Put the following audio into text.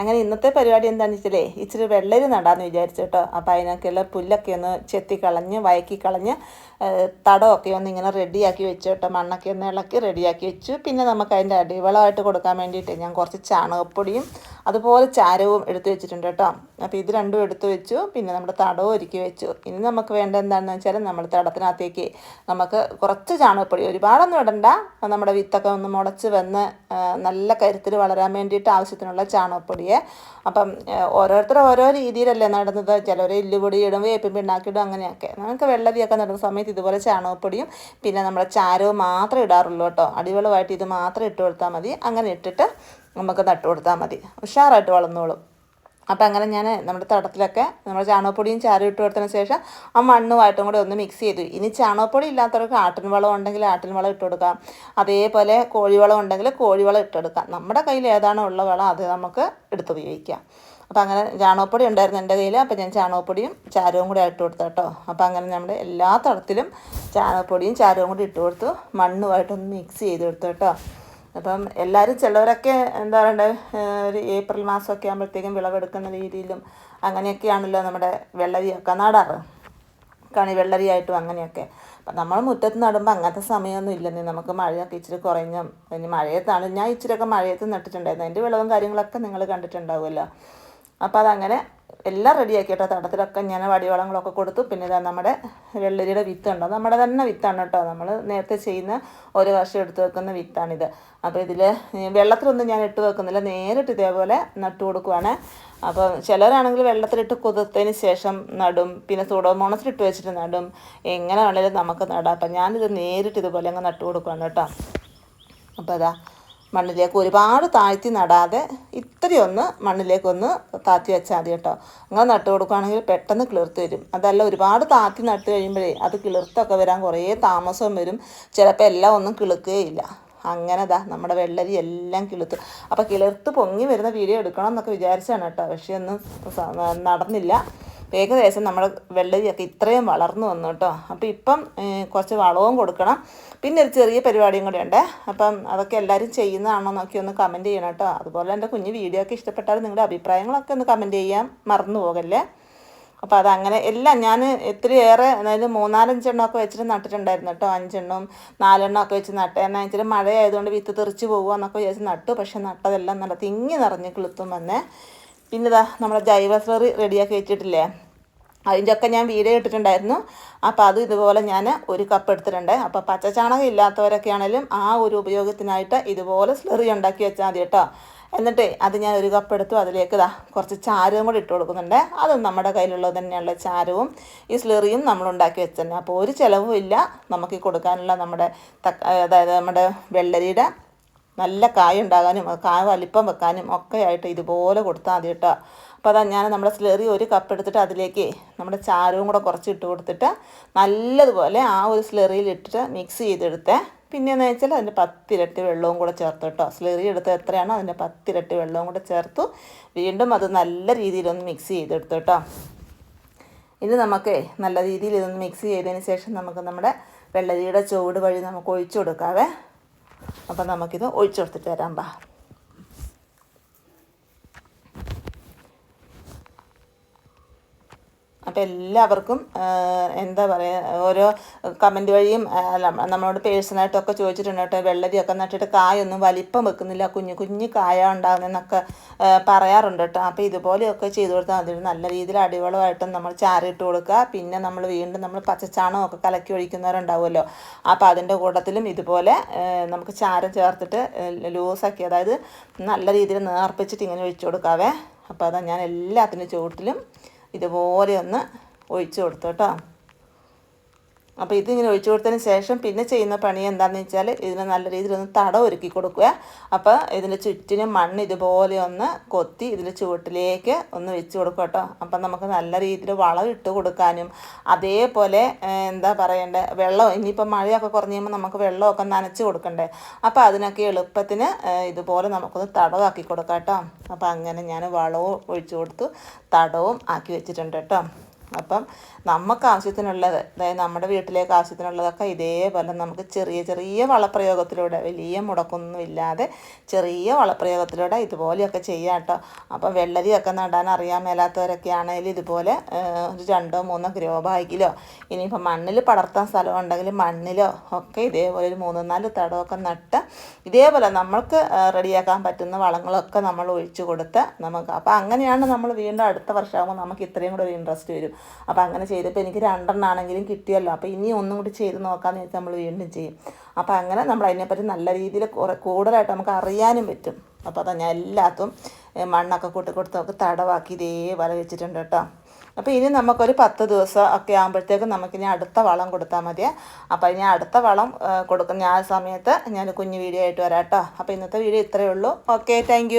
അങ്ങനെ ഇന്നത്തെ പരിപാടി എന്താണെന്ന് വെച്ചാലേ ഇച്ചിരി വെള്ളരി നടാന്ന് വിചാരിച്ചു കേട്ടോ. അപ്പോൾ അതിനൊക്കെയുള്ള പുല്ലൊക്കെ ഒന്ന് ചെത്തി കളഞ്ഞ് വയക്കി കളഞ്ഞ് തടമൊക്കെ ഒന്ന് ഇങ്ങനെ റെഡിയാക്കി വെച്ചു കേട്ടോ. മണ്ണൊക്കെ ഒന്ന് ഇളക്കി റെഡിയാക്കി വെച്ചു. പിന്നെ നമുക്ക് അതിന്റെ അടിവളമായിട്ട് കൊടുക്കാൻ വേണ്ടിയിട്ട് ഞാൻ കുറച്ച് ചാണകപ്പൊടിയും അതുപോലെ ചാരവും എടുത്തു വെച്ചിട്ടുണ്ട് കേട്ടോ. അപ്പോൾ ഇത് രണ്ടും എടുത്തു വെച്ചു. പിന്നെ നമ്മുടെ തടവും ഒരുക്കി വെച്ചു. ഇനി നമുക്ക് വേണ്ട എന്താണെന്ന് വെച്ചാൽ നമ്മൾ തടത്തിനകത്തേക്ക് നമുക്ക് കുറച്ച് ചാണകപ്പൊടി ഒരുപാടൊന്നും ഇടണ്ട. നമ്മുടെ വിത്തൊക്കെ ഒന്ന് മുളച്ച് വന്ന് നല്ല കരുത്തിൽ വളരാൻ വേണ്ടിയിട്ട് ആവശ്യത്തിനുള്ള ചാണകപ്പൊടിയെ. അപ്പം ഓരോരുത്തർ ഓരോ രീതിയിലല്ലേ നടുന്നത്. ചിലർ എല്ലുപൊടി ഇടും വേപ്പിൻ പിണ്ണാക്കിടും അങ്ങനെയൊക്കെ. നമുക്ക് വെള്ളരിയൊക്കെ നടുന്ന സമയത്ത് ഇതുപോലെ ചാണകപ്പൊടിയും പിന്നെ നമ്മുടെ ചാരവും മാത്രം ഇടാറുള്ളൂ കേട്ടോ. അടിവളമായിട്ട് ഇത് മാത്രം ഇട്ട് കൊടുത്താൽ മതി. അങ്ങനെ ഇട്ടിട്ട് നമുക്ക് നട്ടു കൊടുത്താൽ മതി. ഉഷാറായിട്ട് വളർന്നോളും. അപ്പോൾ അങ്ങനെ ഞാൻ നമ്മുടെ തടത്തിലൊക്കെ നമ്മൾ ചാണകപ്പൊടിയും ചാരം ഇട്ട് കൊടുത്തതിന് ശേഷം ആ മണ്ണുമായിട്ടും കൂടെ ഒന്ന് മിക്സ് ചെയ്തു. ഇനി ചാണകപ്പൊടി ഇല്ലാത്തവർക്ക് ആട്ടിൻ വളം ഉണ്ടെങ്കിൽ ആട്ടിൻ വളം ഇട്ട് കൊടുക്കാം. അതേപോലെ കോഴിവളം ഉണ്ടെങ്കിൽ കോഴിവളം ഇട്ടെടുക്കാം നമ്മുടെ കയ്യിൽ ഏതാണോ ഉള്ള വളം അത് നമുക്ക് എടുത്ത് ഉപയോഗിക്കാം. അപ്പോൾ അങ്ങനെ ചാണകപ്പൊടി ഉണ്ടായിരുന്നു എന്റെ കയ്യിൽ. അപ്പോൾ ഞാൻ ചാണകപ്പൊടിയും ചാരവും കൂടി ഇട്ട് കൊടുത്തു കേട്ടോ. അപ്പം അങ്ങനെ നമ്മുടെ എല്ലാ തടത്തിലും ചാണകപ്പൊടിയും ചാരവും കൂടി ഇട്ട് കൊടുത്തു. മണ്ണുമായിട്ടൊന്ന് മിക്സ് ചെയ്ത് കൊടുത്തു കേട്ടോ. അപ്പം എല്ലാവരും ചിലവരൊക്കെ എന്താ പറയണ്ടേ ഒരു ഏപ്രിൽ മാസമൊക്കെ ആകുമ്പോഴത്തേക്കും വിളവെടുക്കുന്ന രീതിയിലും അങ്ങനെയൊക്കെയാണല്ലോ നമ്മുടെ വെള്ളരിയൊക്കെ നടാറ്? കണി വെള്ളരിയായിട്ടും അങ്ങനെയൊക്കെ. അപ്പം നമ്മൾ മുറ്റത്ത് നടുമ്പോൾ അങ്ങനത്തെ സമയമൊന്നും ഇല്ലെന്നേ. നമുക്ക് മഴയൊക്കെ ഇച്ചിരി കുറഞ്ഞും ഇനി മഴയത്താണ് ഞാൻ ഇച്ചിരിയൊക്കെ മഴയത്ത് നട്ടിട്ടുണ്ടായിരുന്നു. അതിന്റെ വിളവും കാര്യങ്ങളൊക്കെ നിങ്ങൾ കണ്ടിട്ടുണ്ടാവുമല്ലോ. അപ്പോൾ അതങ്ങനെ എല്ലാം റെഡിയാക്കി കേട്ടോ. തടത്തിലൊക്കെ ഞാൻ വടിവളങ്ങളൊക്കെ കൊടുത്തു. പിന്നെ ഇതാ നമ്മുടെ വെള്ളരിയുടെ വിത്തുണ്ടോ? നമ്മുടെ തന്നെ വിത്താണ് കേട്ടോ. നമ്മൾ നേരത്തെ ചെയ്യുന്ന ഒരു വർഷം എടുത്തു വെക്കുന്ന വിത്താണിത്. അപ്പോൾ ഇതിൽ വെള്ളത്തിലൊന്നും ഞാൻ ഇട്ട് വെക്കുന്നില്ല. നേരിട്ട് ഇതേപോലെ നട്ടു കൊടുക്കുവാണ്. അപ്പോൾ ചിലരാണെങ്കിൽ വെള്ളത്തിലിട്ട് കുതിർത്തതിന് ശേഷം നടും. പിന്നെ സൂഡോമോണസിൽ വെച്ചിട്ട് നടും. എങ്ങനെ വേണേലും നമുക്ക് നടാം. അപ്പം ഞാനിത് നേരിട്ട് ഇതുപോലെ അങ്ങ് നട്ടു കൊടുക്കുവാണ് കേട്ടോ. അപ്പോൾ അതാ മണ്ണിലേക്ക് ഒരുപാട് താഴ്ത്തി നടാതെ ഇത്രയൊന്ന് മണ്ണിലേക്കൊന്ന് താത്തി വെച്ചാൽ മതി കേട്ടോ. അങ്ങനെ നട്ട് കൊടുക്കുകയാണെങ്കിൽ പെട്ടെന്ന് കിളിർത്ത് വരും. അതല്ല ഒരുപാട് താത്തി നട്ട് കഴിയുമ്പോഴേ അത് കിളിർത്തൊക്കെ വരാൻ കുറേ താമസം വരും. ചിലപ്പോൾ എല്ലാം ഒന്നും കിളുക്കുകയില്ല. അങ്ങനെ ദാ നമ്മുടെ വെള്ളരി എല്ലാം കിളുത്ത്. അപ്പോൾ കിളിർത്ത് പൊങ്ങി വരുന്ന വീഡിയോ എടുക്കണം എന്നൊക്കെ വിചാരിച്ചാണ് കേട്ടോ. പക്ഷേ ഒന്നും സ- ഏകദേശം നമ്മൾ വെള്ളരിയൊക്കെ ഇത്രയും വളർന്നു വന്നു കേട്ടോ. അപ്പോൾ ഇപ്പം കുറച്ച് വളവും കൊടുക്കണം. പിന്നെ ഒരു ചെറിയ പരിപാടിയും കൂടെ ഉണ്ട്. അപ്പം അതൊക്കെ എല്ലാവരും ചെയ്യുന്നതാണോ എന്നൊക്കെ ഒന്ന് കമന്റ് ചെയ്യണം കേട്ടോ. അതുപോലെ എന്റെ കുഞ്ഞ് വീഡിയോ ഒക്കെ ഇഷ്ടപ്പെട്ടാൽ നിങ്ങളുടെ അഭിപ്രായങ്ങളൊക്കെ ഒന്ന് കമന്റ് ചെയ്യാൻ മറന്നു പോകല്ലേ? അപ്പോൾ അതങ്ങനെ എല്ലാം ഞാൻ ഒത്തിരിയേറെ അതായത് മൂന്നാലഞ്ചെണ്ണമൊക്കെ വെച്ചിട്ട് നട്ടിട്ടുണ്ടായിരുന്നു കേട്ടോ. അഞ്ചെണ്ണം നാലെണ്ണം ഒക്കെ വെച്ച് നട്ട്. എന്നാൽ ഇച്ചിരി മഴയായതുകൊണ്ട് വിത്ത് തെറിച്ച് പോകുക എന്നൊക്കെ വിചാരിച്ച് നട്ടു. പക്ഷെ നട്ടതെല്ലാം നല്ല തിങ്ങി നിറഞ്ഞ് കിളുത്തും വന്നേ. പിന്നെ ഇതാ നമ്മുടെ ജൈവ സ്ലറി റെഡിയാക്കി വെച്ചിട്ടില്ലേ? അതിന്റെ ഒക്കെ ഞാൻ വീഡിയോ ഇട്ടിട്ടുണ്ടായിരുന്നു. അപ്പോൾ അത് ഇതുപോലെ ഞാൻ ഒരു കപ്പ് എടുത്തിട്ടുണ്ട്. അപ്പോൾ പച്ചച്ചാണകം ഇല്ലാത്തവരൊക്കെ ആണെങ്കിലും ആ ഒരു ഉപയോഗത്തിനായിട്ട് ഇതുപോലെ സ്ലറി ഉണ്ടാക്കി വെച്ചാൽ മതി കേട്ടോ. എന്നിട്ട് അത് ഞാൻ ഒരു കപ്പ് എടുത്തു. അതിലേക്ക് ഇതാ കുറച്ച് ചാരവും കൂടി ഇട്ട് കൊടുക്കുന്നുണ്ട്. അതും നമ്മുടെ കയ്യിലുള്ളത് തന്നെയുള്ള ചാരവും ഈ സ്ലറിയും നമ്മൾ ഉണ്ടാക്കി വെച്ചു തന്നെ അപ്പോൾ ഒരു ചിലവും ഇല്ല. നമുക്ക് കൊടുക്കാനുള്ള നമ്മുടെ അതായത് നമ്മുടെ വെള്ളരിയുടെ നല്ല കായ ഉണ്ടാകാനും കായ വലിപ്പം വെക്കാനും ഒക്കെ ആയിട്ട് ഇതുപോലെ കൊടുത്താൽ മതി കേട്ടോ. അപ്പോൾ അതാ ഞാൻ നമ്മുടെ സ്ലറി ഒരു കപ്പ് എടുത്തിട്ട് അതിലേക്ക് നമ്മുടെ ചാരവും കൂടെ കുറച്ച് ഇട്ട് കൊടുത്തിട്ട് നല്ലതുപോലെ ആ ഒരു സ്ലെറിയിൽ ഇട്ടിട്ട് മിക്സ് ചെയ്തെടുത്തേ. പിന്നെയെന്ന് വെച്ചാൽ അതിന്റെ പത്തിരട്ടി വെള്ളവും കൂടെ ചേർത്ത് കേട്ടോ. സ്ലെറി എടുത്ത് എത്രയാണോ അതിന്റെ പത്തിരട്ടി വെള്ളവും കൂടെ ചേർത്തു. വീണ്ടും അത് നല്ല രീതിയിലൊന്ന് മിക്സ് ചെയ്തെടുത്തു കേട്ടോ. ഇനി നമുക്ക് നല്ല രീതിയിൽ ഇതൊന്ന് മിക്സ് ചെയ്തതിന് ശേഷം നമുക്ക് നമ്മുടെ വെള്ളരിയുടെ ചുവട് വഴി നമുക്ക് ഒഴിച്ചു കൊടുക്കാവേ. അപ്പം നമുക്കിത് ഒഴിച്ചു കൊടുത്തിട്ട് വരാം ബാ. അപ്പോൾ എല്ലാവർക്കും എന്താ പറയുക ഓരോ കമന്റ് വഴിയും നമ്മളോട് പേഴ്സണായിട്ടൊക്കെ ചോദിച്ചിട്ടുണ്ട് കേട്ടോ വെള്ളരിയൊക്കെ നട്ടിട്ട് കായൊന്നും വലിപ്പം വെക്കുന്നില്ല കുഞ്ഞു കുഞ്ഞു കായ ഉണ്ടാകുന്നതെന്നൊക്കെ പറയാറുണ്ട് കേട്ടോ. അപ്പോൾ ഇതുപോലെയൊക്കെ ചെയ്തു കൊടുത്താൽ അതിൽ നല്ല രീതിയിൽ അടിവളമായിട്ടും നമ്മൾ ചാരിട്ട് കൊടുക്കുക. പിന്നെ നമ്മൾ വീണ്ടും നമ്മൾ പച്ചച്ചാണകമൊക്കെ കലക്കി ഒഴിക്കുന്നവരുണ്ടാവുമല്ലോ. അപ്പോൾ അതിന്റെ കൂട്ടത്തിലും ഇതുപോലെ നമുക്ക് ചാരം ചേർത്തിട്ട് ലൂസാക്കി അതായത് നല്ല രീതിയിൽ നേർപ്പിച്ചിട്ട് ഇങ്ങനെ ഒഴിച്ചു കൊടുക്കാവേ. അപ്പോൾ അതാ ഞാൻ എല്ലാത്തിന്റെ ചുവട്ടിലും ഇതുപോലെ ഒന്ന് ഒഴിച്ചു കൊടുത്തു കേട്ടോ അപ്പോൾ ഇതിങ്ങനെ ഒഴിച്ചു കൊടുത്തതിന് ശേഷം പിന്നെ ചെയ്യുന്ന പണി എന്താണെന്ന് വെച്ചാൽ ഇതിന് നല്ല രീതിയിൽ ഒന്ന് തടം ഒരുക്കി കൊടുക്കുക. അപ്പോൾ ഇതിന്റെ ചുറ്റിന് മണ്ണ് ഇതുപോലെ ഒന്ന് കൊത്തി ഇതിന്റെ ചുവട്ടിലേക്ക് ഒന്ന് വെച്ച് കൊടുക്കുക കേട്ടോ. അപ്പം നമുക്ക് നല്ല രീതിയിൽ വളം ഇട്ട് കൊടുക്കാനും അതേപോലെ എന്താ പറയണ്ടേ വെള്ളം ഇനിയിപ്പോൾ മഴയൊക്കെ കുറഞ്ഞ് കഴിയുമ്പോൾ നമുക്ക് വെള്ളമൊക്കെ നനച്ച് കൊടുക്കണ്ടേ. അപ്പോൾ അതിനൊക്കെ എളുപ്പത്തിന് ഇതുപോലെ നമുക്കൊന്ന് തടവാക്കി കൊടുക്കാം കേട്ടോ. അപ്പോൾ അങ്ങനെ ഞാൻ വളവും ഒഴിച്ചു കൊടുത്തു തടവും ആക്കി വെച്ചിട്ടുണ്ട് കേട്ടോ. അപ്പം നമുക്ക് ആവശ്യത്തിനുള്ളത് അതായത് നമ്മുടെ വീട്ടിലേക്ക് ആവശ്യത്തിനുള്ളതൊക്കെ ഇതേപോലെ നമുക്ക് ചെറിയ ചെറിയ വളപ്രയോഗത്തിലൂടെ വലിയ മുടക്കൊന്നും ഇല്ലാതെ ചെറിയ വളപ്രയോഗത്തിലൂടെ ഇതുപോലെയൊക്കെ ചെയ്യാം കേട്ടോ അപ്പം വെള്ളരിയൊക്കെ നടാൻ അറിയാൻ മേലാത്തവരൊക്കെ ആണെങ്കിൽ ഇതുപോലെ ഒരു രണ്ടോ മൂന്നോ ഗ്രോ ബാഗിലോ ഇനിയിപ്പോൾ മണ്ണിൽ പടർത്താൻ സ്ഥലം ഉണ്ടെങ്കിൽ മണ്ണിലോ ഒക്കെ ഇതേപോലെ ഒരു മൂന്ന് നാല് തടമൊക്കെ നട്ട് ഇതേപോലെ നമ്മൾക്ക് റെഡിയാക്കാൻ പറ്റുന്ന വളങ്ങളൊക്കെ നമ്മൾ ഒഴിച്ചു കൊടുത്ത് നമുക്ക്. അപ്പോൾ അങ്ങനെയാണ് നമ്മൾ വീണ്ടും അടുത്ത വർഷമാകുമ്പോൾ നമുക്ക് ഇത്രയും കൂടെ ഒരു ഇൻട്രസ്റ്റ് വരും. അപ്പോൾ അങ്ങനെ ചെയ്തപ്പോൾ എനിക്ക് രണ്ടെണ്ണാണെങ്കിലും കിട്ടിയല്ലോ. അപ്പോൾ ഇനി ഒന്നും കൂടി ചെയ്ത് നോക്കാമെന്ന് വെച്ചാൽ നമ്മൾ വീണ്ടും ചെയ്യും. അപ്പോൾ അങ്ങനെ നമ്മൾ അതിനെപ്പറ്റി നല്ല രീതിയിൽ കുറേ കൂടുതലായിട്ട് നമുക്ക് അറിയാനും പറ്റും. അപ്പോൾ അതാ ഞാൻ എല്ലാത്തും മണ്ണൊക്കെ കൂട്ടി കൊടുത്ത് നമുക്ക് തടവാക്കി ഇതേപോലെ വെച്ചിട്ടുണ്ട് കേട്ടോ. അപ്പോൾ ഇനി നമുക്കൊരു പത്ത് ദിവസം ഒക്കെ ആകുമ്പോഴത്തേക്കും നമുക്കിനി അടുത്ത വളം കൊടുത്താൽ മതി അപ്പോൾ ഇനി അടുത്ത വളം കൊടുക്കുന്ന ആ സമയത്ത് ഞാൻ കുഞ്ഞു വീഡിയോ ആയിട്ട് വരാം കേട്ടോ. അപ്പോൾ ഇന്നത്തെ വീഡിയോ ഇത്രയേ ഉള്ളൂ. Okay thank